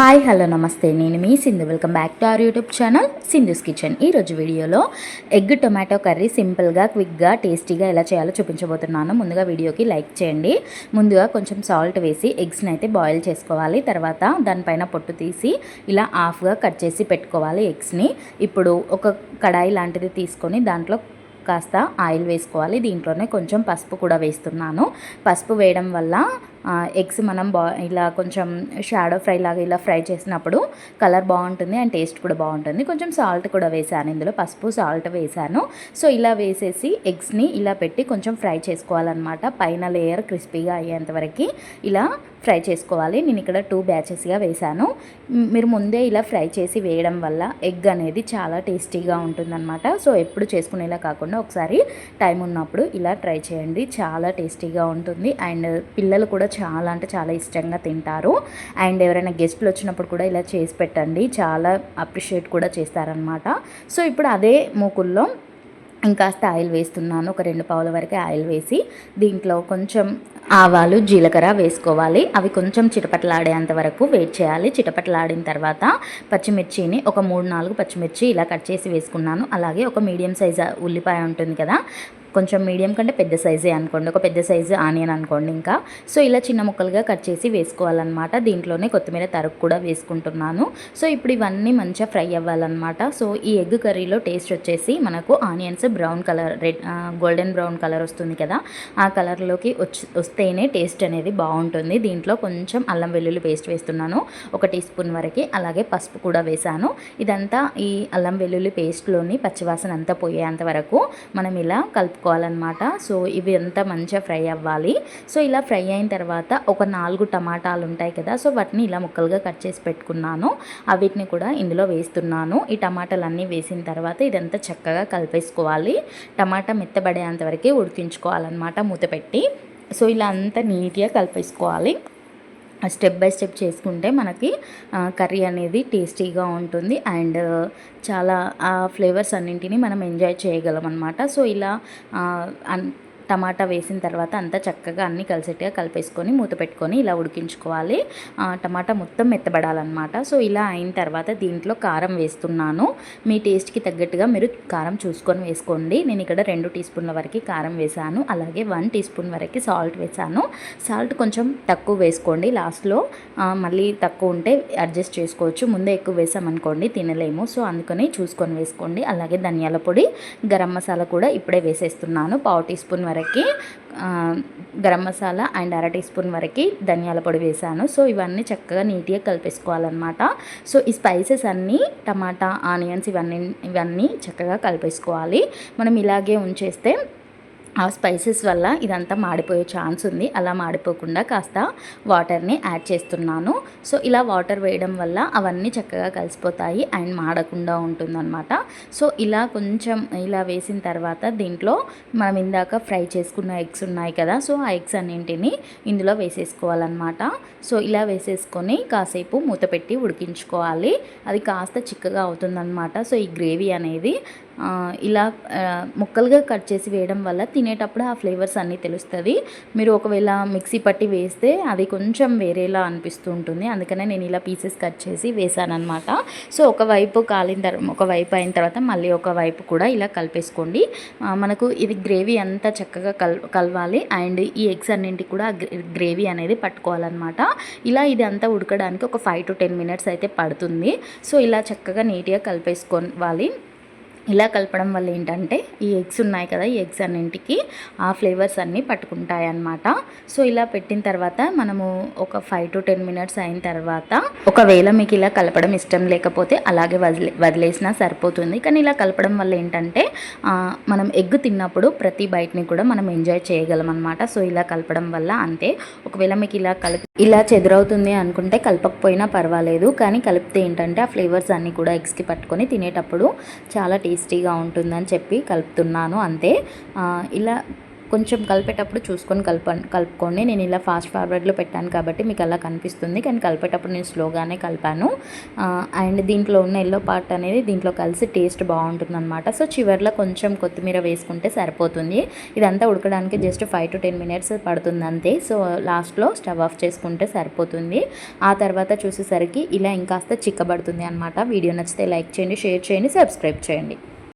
Hi hello నమస్తే. నేను మీ Sindhu. Welcome back to our YouTube channel Sindhu's kitchen. ఈరోజు వీడియోలో ఎగ్ టొమాటో కర్రీ సింపుల్గా క్విక్గా టేస్టీగా ఎలా చేయాలో చూపించబోతున్నాను. ముందుగా వీడియోకి లైక్ చేయండి. ముందుగా కొంచెం సాల్ట్ వేసి ఎగ్స్ని అయితే బాయిల్ చేసుకోవాలి. తర్వాత దానిపైన పొట్టు తీసి ఇలా హాఫ్గా కట్ చేసి పెట్టుకోవాలి ఎగ్స్ని. ఇప్పుడు ఒక కడాయి లాంటిది తీసుకొని దాంట్లో కాస్త ఆయిల్ వేసుకోవాలి. దీంట్లోనే కొంచెం పసుపు కూడా వేస్తున్నాను. పసుపు వేయడం వల్ల ఎగ్స్ మనం బా ఇలా కొంచెం షాడో ఫ్రై లాగా ఇలా ఫ్రై చేసినప్పుడు కలర్ బాగుంటుంది అండ్ టేస్ట్ కూడా బాగుంటుంది. కొంచెం సాల్ట్ కూడా వేసాను. ఇందులో పసుపు సాల్ట్ వేసాను. సో ఇలా వేసేసి ఎగ్స్ని ఇలా పెట్టి కొంచెం ఫ్రై చేసుకోవాలన్నమాట. పైన లేయర్ క్రిస్పీగా అయ్యేంతవరకు ఇలా ఫ్రై చేసుకోవాలి. నేను ఇక్కడ టూ బ్యాచెస్గా వేసాను మీరు ముందే ఇలా ఫ్రై చేసి వేయడం వల్ల ఎగ్ అనేది చాలా టేస్టీగా ఉంటుందన్నమాట. సో ఎప్పుడు చేసుకునేలా కాకుండా ఒకసారి టైం ఉన్నప్పుడు ఇలా ట్రై చేయండి. చాలా టేస్టీగా ఉంటుంది. అండ్ పిల్లలు కూడా చాలా అంటే చాలా ఇష్టంగా తింటారు. అండ్ ఎవరైనా గెస్ట్లు వచ్చినప్పుడు కూడా ఇలా చేసి పెట్టండి. చాలా అప్రిషియేట్ కూడా చేస్తారనమాట సో ఇప్పుడు అదే మూకుల్లో ఇంకాస్త ఆయిల్ వేస్తున్నాను. ఒక రెండు పావుల వరకు ఆయిల్ వేసి దీంట్లో కొంచెం ఆవాలు జీలకర్ర వేసుకోవాలి. అవి కొంచెం చిటపటలాడేంత వరకు వెయిట్ చేయాలి. చిటపటలాడిన తర్వాత పచ్చిమిర్చిని ఒక మూడు నాలుగు పచ్చిమిర్చి ఇలా కట్ చేసి వేసుకున్నాను. అలాగే ఒక మీడియం సైజ్ ఉల్లిపాయ ఉంటుంది కదా కొంచెం మీడియం కంటే పెద్ద సైజే అనుకోండి. ఒక పెద్ద సైజు ఆనియన్ అనుకోండి ఇంకా. సో ఇలా చిన్న ముక్కలుగా కట్ చేసి వేసుకోవాలన్నమాట. దీంట్లోనే కొత్తిమీర తరుగు కూడా వేసుకుంటున్నాను. సో ఇప్పుడు ఇవన్నీ మంచిగా ఫ్రై అవ్వాలన్నమాట. సో ఈ ఎగ్ కర్రీలో టేస్ట్ వచ్చేసి మనకు onions brown colour red golden brown colour వస్తుంది కదా. ఆ కలర్లోకి వచ్చి వస్తేనే టేస్ట్ అనేది బాగుంటుంది. దీంట్లో కొంచెం అల్లం వెల్లుల్లి పేస్ట్ వేస్తున్నాను. ఒక టీ స్పూన్ వరకు. అలాగే పసుపు కూడా వేసాను ఇదంతా ఈ అల్లం వెల్లుల్లి పేస్ట్లోని పచ్చివాసన అంతా పోయేంత వరకు మనం ఇలా కలుపు పెట్టుకోవాలన్నమాట. సో ఇవి అంతా మంచిగా ఫ్రై అవ్వాలి. సో ఇలా ఫ్రై అయిన తర్వాత ఒక నాలుగు టమాటాలు ఉంటాయి కదా సో వాటిని ఇలా ముక్కలుగా కట్ చేసి పెట్టుకున్నాను. అవిటిని కూడా ఇందులో వేస్తున్నాను. ఈ టమాటాలు అన్నీ వేసిన తర్వాత ఇదంతా చక్కగా కలిపేసుకోవాలి. టమాటా మెత్తబడేంతవరకు ఉడికించుకోవాలన్నమాట మూత పెట్టి. సో ఇలా అంతా నీట్గా కలిపేసుకోవాలి. స్టెప్ బై స్టెప్ చేసుకుంటే మనకి కర్రీ అనేది టేస్టీగా ఉంటుంది. అండ్ చాలా ఆ ఫ్లేవర్స్ అన్నింటినీ మనం ఎంజాయ్ చేయగలం అనమాట సో ఇలా టమాటా వేసిన తర్వాత అంతా చక్కగా అన్నీ కలిసేట్టుగా కలిపేసుకొని మూత పెట్టుకొని ఇలా ఉడికించుకోవాలి. టమాటా మొత్తం మెత్తబడాలన్నమాట. సో ఇలా అయిన తర్వాత దీంట్లో కారం వేస్తున్నాను. మీ టేస్ట్కి తగ్గట్టుగా మీరు కారం చూసుకొని వేసుకోండి. నేను ఇక్కడ రెండు టీ స్పూన్ల వరకు కారం వేసాను అలాగే వన్ టీ స్పూన్ వరకు సాల్ట్ వేసాను సాల్ట్ కొంచెం తక్కువ వేసుకోండి. లాస్ట్లో మళ్ళీ తక్కువ ఉంటే అడ్జస్ట్ చేసుకోవచ్చు. ముందే ఎక్కువ వేసామనుకోండి తినలేము. సో అందుకని చూసుకొని వేసుకోండి. అలాగే ధనియాల పొడి గరం మసాలా కూడా ఇప్పుడే వేసేస్తున్నాను. పావు టీ స్పూన్ వరకు వరకు గరం మసాలా అండ్ అర టీ స్పూన్ వరకు ధనియాల పొడి వేసాను. సో ఇవన్నీ చక్కగా నీట్గా కలిపేసుకోవాలన్నమాట. సో ఈ స్పైసెస్ అన్నీ టమాటా ఆనియన్స్ ఇవన్నీ ఇవన్నీ చక్కగా కలిపేసుకోవాలి. మనం ఇలాగే ఉంచేస్తే ఆ స్పైసెస్ వల్ల ఇదంతా మాడిపోయే ఛాన్స్ ఉంది. అలా మాడిపోకుండా కాస్త వాటర్ని యాడ్ చేస్తున్నాను. సో ఇలా వాటర్ వేయడం వల్ల అవన్నీ చక్కగా కలిసిపోతాయి అండ్ మాడకుండా ఉంటుందన్నమాట. సో ఇలా కొంచెం ఇలా వేసిన తర్వాత దీంట్లో మనం ఇందాక ఫ్రై చేసుకున్న ఎగ్స్ ఉన్నాయి కదా సో ఆ ఎగ్స్ అన్నింటినీ ఇందులో వేసేసుకోవాలన్నమాట. సో ఇలా వేసేసుకొని కాసేపు మూత పెట్టి ఉడికించుకోవాలి. అది కాస్త చిక్కగా అవుతుందన్నమాట. సో ఈ గ్రేవీ అనేది ఇలా ముక్కలుగా కట్ చేసి వేయడం వల్ల తినేటప్పుడు ఆ ఫ్లేవర్స్ అన్నీ తెలుస్తుంది. మీరు ఒకవేళ మిక్సీ పట్టి వేస్తే అది కొంచెం వేరేలా అనిపిస్తూ ఉంటుంది. అందుకనే నేను ఇలా పీసెస్ కట్ చేసి వేసానమాట సో ఒకవైపు కాలిన తర్వాత ఒకవైపు అయిన తర్వాత మళ్ళీ ఒకవైపు కూడా ఇలా కలిపేసుకోండి. మనకు ఇది గ్రేవీ అంతా చక్కగా కల్ కలవాలి. అండ్ ఈ ఎగ్స్ అన్నింటికి కూడా గ్రేవీ అనేది పట్టుకోవాలన్నమాట. ఇలా ఇది అంతా ఉడకడానికి ఒక ఫైవ్ టు టెన్ మినిట్స్ అయితే పడుతుంది. సో ఇలా చక్కగా నీట్గా కలిపేసుకోవాలి. ఇలా కలపడం వల్ల ఏంటంటే ఈ ఎగ్స్ ఉన్నాయి కదా ఈ ఎగ్స్ అన్నింటికి ఆ ఫ్లేవర్స్ అన్నీ పట్టుకుంటాయి అన్నమాట సో ఇలా పెట్టిన తర్వాత మనము ఒక ఫైవ్ టు టెన్ మినిట్స్ అయిన తర్వాత ఒకవేళ మీకు ఇలా కలపడం ఇష్టం లేకపోతే అలాగే వదిలే వదిలేసినా సరిపోతుంది. కానీ ఇలా కలపడం వల్ల ఏంటంటే మనం ఎగ్ తిన్నప్పుడు ప్రతి బయటని కూడా మనం ఎంజాయ్ చేయగలం అనమాట సో ఇలా కలపడం వల్ల అంతే. ఒకవేళ మీకు ఇలా కలిపి ఇలా చెదురవుతుంది అనుకుంటే కలపకపోయినా పర్వాలేదు. కానీ కలిపితే ఏంటంటే ఆ ఫ్లేవర్స్ అన్నీ కూడా ఎగ్స్కి పట్టుకొని తినేటప్పుడు చాలా టేస్టీగా ఉంటుందని చెప్పి కలుపుతున్నాను అంతే. ఇలా కొంచెం కలిపేటప్పుడు చూసుకొని కలప కలుపుకోండి. నేను ఇలా ఫాస్ట్ ఫార్వర్డ్లో పెట్టాను కాబట్టి మీకు అలా కనిపిస్తుంది. కానీ కలిపేటప్పుడు నేను స్లోగానే కలిపాను. అండ్ దీంట్లో ఉన్న ఎల్లో పార్ట్ అనేది దీంట్లో కలిసి టేస్ట్ బాగుంటుంది అనమాట సో చివర్లో కొంచెం కొత్తిమీర వేసుకుంటే సరిపోతుంది. ఇదంతా ఉడకడానికి just five to ten minutes పడుతుంది అంతే. సో లాస్ట్లో స్టవ్ ఆఫ్ చేసుకుంటే సరిపోతుంది. ఆ తర్వాత చూసేసరికి ఇలా ఇంకాస్త చిక్కబడుతుంది అనమాట వీడియో నచ్చితే లైక్ చేయండి షేర్ చేయండి సబ్స్క్రైబ్ చేయండి.